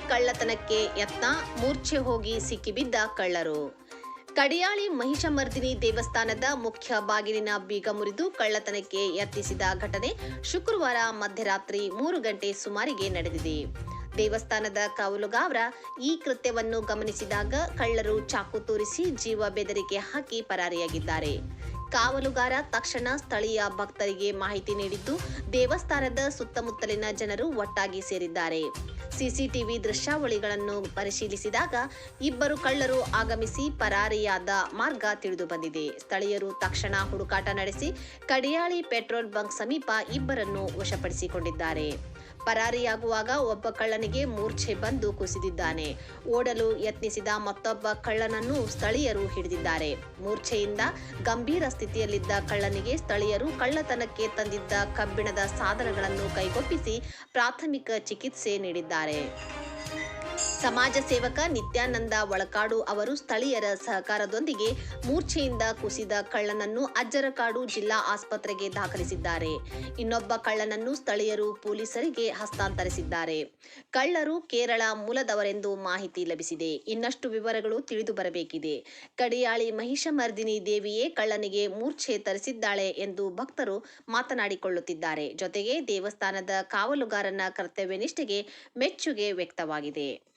ಕಳ್ಳತನಕ್ಕೆ ಯತ್ನ, ಮೂರ್ಛೆ ಹೋಗಿ ಸಿಕ್ಕಿಬಿದ್ದ ಕಳ್ಳರು. ಕಡಿಯಾಳಿ ಮಹಿಷಮರ್ದಿನಿ ದೇವಸ್ಥಾನದ ಮುಖ್ಯ ಬಾಗಿಲಿನ ಬೀಗ ಮುರಿದು ಕಳ್ಳತನಕ್ಕೆ ಯತ್ನಿಸಿದ ಘಟನೆ ಶುಕ್ರವಾರ ಮಧ್ಯರಾತ್ರಿ ಮೂರು ಗಂಟೆ ಸುಮಾರಿಗೆ ನಡೆದಿದೆ. ದೇವಸ್ಥಾನದ ಕಾವಲುಗಾರ ಈ ಕೃತ್ಯವನ್ನು ಗಮನಿಸಿದಾಗ ಕಳ್ಳರು ಚಾಕು ತೋರಿಸಿ ಜೀವ ಬೆದರಿಕೆ ಹಾಕಿ ಪರಾರಿಯಾಗಿದ್ದಾರೆ. ಕಾವಲುಗಾರ ತಕ್ಷಣ ಸ್ಥಳೀಯ ಭಕ್ತರಿಗೆ ಮಾಹಿತಿ ನೀಡಿದ್ದು, ದೇವಸ್ಥಾನದ ಸುತ್ತಮುತ್ತಲಿನ ಜನರು ಒಟ್ಟಾಗಿ ಸೇರಿದ್ದಾರೆ. ಸಿಸಿಟಿವಿ ದೃಶ್ಯಾವಳಿಗಳನ್ನು ಪರಿಶೀಲಿಸಿದಾಗ ಇಬ್ಬರು ಕಳ್ಳರು ಆಗಮಿಸಿ ಪರಾರಿಯಾದ ಮಾರ್ಗ ತಿಳಿದು ಬಂದಿದೆ. ಸ್ಥಳೀಯರು ತಕ್ಷಣ ಹುಡುಕಾಟ ನಡೆಸಿ ಕಡಿಯಾಳಿ ಪೆಟ್ರೋಲ್ ಬಂಕ್ ಸಮೀಪ ಇಬ್ಬರನ್ನು ವಶಪಡಿಸಿಕೊಂಡಿದ್ದಾರೆ. ಪರಾರಿಯಾಗುವಾಗ ಒಬ್ಬ ಕಳ್ಳನಿಗೆ ಮೂರ್ಛೆ ಬಂದು ಕುಸಿದಿದ್ದಾನೆ. ಓಡಲು ಯತ್ನಿಸಿದ ಮತ್ತೊಬ್ಬ ಕಳ್ಳನನ್ನು ಸ್ಥಳೀಯರು ಹಿಡಿದಿದ್ದಾರೆ. ಮೂರ್ಛೆಯಿಂದ ಗಂಭೀರ ಸ್ಥಿತಿಯಲ್ಲಿದ್ದ ಕಳ್ಳನಿಗೆ ಸ್ಥಳೀಯರು ಕಳ್ಳತನಕ್ಕೆ ತಂದಿದ್ದ ಕಬ್ಬಿಣದ ಸಾಧನಗಳನ್ನು ಕೈಗೊಪ್ಪಿಸಿ ಪ್ರಾಥಮಿಕ ಚಿಕಿತ್ಸೆ ನೀಡಿದ್ದಾರೆ. about it. ಸಮಾಜ ಸೇವಕ ನಿತ್ಯಾನಂದ ಒಳಕಾಡು ಅವರು ಸ್ಥಳೀಯರ ಸಹಕಾರದೊಂದಿಗೆ ಮೂರ್ಛೆಯಿಂದ ಕುಸಿದ ಕಳ್ಳನನ್ನು ಅಜ್ಜರಕಾಡು ಜಿಲ್ಲಾ ಆಸ್ಪತ್ರೆಗೆ ದಾಖಲಿಸಿದ್ದಾರೆ. ಇನ್ನೊಬ್ಬ ಕಳ್ಳನನ್ನು ಸ್ಥಳೀಯರು ಪೊಲೀಸರಿಗೆ ಹಸ್ತಾಂತರಿಸಿದ್ದಾರೆ. ಕಳ್ಳರು ಕೇರಳ ಮೂಲದವರೆಂದು ಮಾಹಿತಿ ಲಭಿಸಿದೆ. ಇನ್ನಷ್ಟು ವಿವರಗಳು ತಿಳಿದು ಬರಬೇಕಿದೆ. ಕಡಿಯಾಳಿ ಮಹಿಷಮರ್ದಿನಿ ದೇವಿಯೇ ಕಳ್ಳನಿಗೆ ಮೂರ್ಛೆ ತರಿಸಿದ್ದಾಳೆ ಎಂದು ಭಕ್ತರು ಮಾತನಾಡಿಕೊಳ್ಳುತ್ತಿದ್ದಾರೆ. ಜೊತೆಗೆ ದೇವಸ್ಥಾನದ ಕಾವಲುಗಾರನ ಕರ್ತವ್ಯ ನಿಷ್ಠೆಗೆ ಮೆಚ್ಚುಗೆ ವ್ಯಕ್ತವಾಗಿದೆ.